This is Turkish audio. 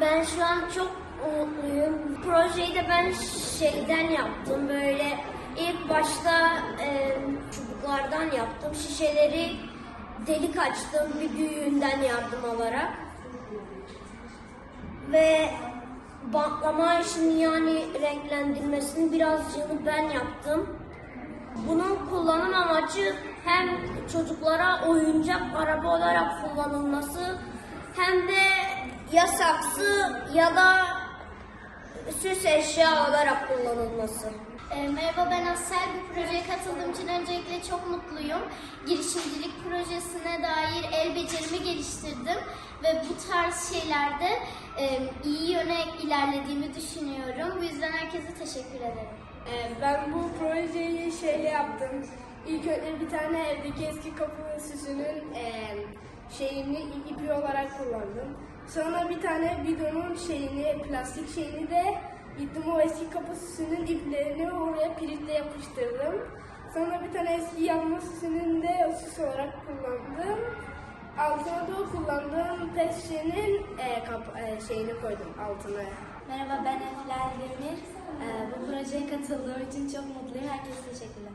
Ben şu an çok mutluyum. Projeyi de ben şeyden yaptım. Böyle ilk başta e, çubuklardan yaptım. Şişeleri delik açtım bir büyüğünden yardım alarak. Ve bantlama işini yani renklendirmesini birazcık ben yaptım. Bunun kullanım amacı hem çocuklara oyuncak araba olarak kullanılması hem de ya saksı ya da süs eşya olarak kullanılması. E, merhaba ben Asel. Bu projeye katıldığım için öncelikle çok mutluyum. Girişimcilik projesine dair el becerimi geliştirdim ve bu tarz şeylerde e, iyi yöne ilerlediğimi düşünüyorum. Bu yüzden herkese teşekkür ederim. Ee, Ben bu projeyi şeyle yaptım. İlk önce bir tane evdeki eski kapı süsünün eee, şeyini ipi olarak kullandım. Sonra bir tane bidonun şeyini, plastik şeyini de gittim o eski kapı süsünün iplerini oraya piritle yapıştırdım. Sonra bir tane eski yanma süsünün de süs olarak kullandım. Altına da kullandığım pet şişenin eee, kap- eee, şeyini koydum altına. Merhaba ben Eflal Demir. bu projeye katıldığım için çok mutluyum. Herkese teşekkürler.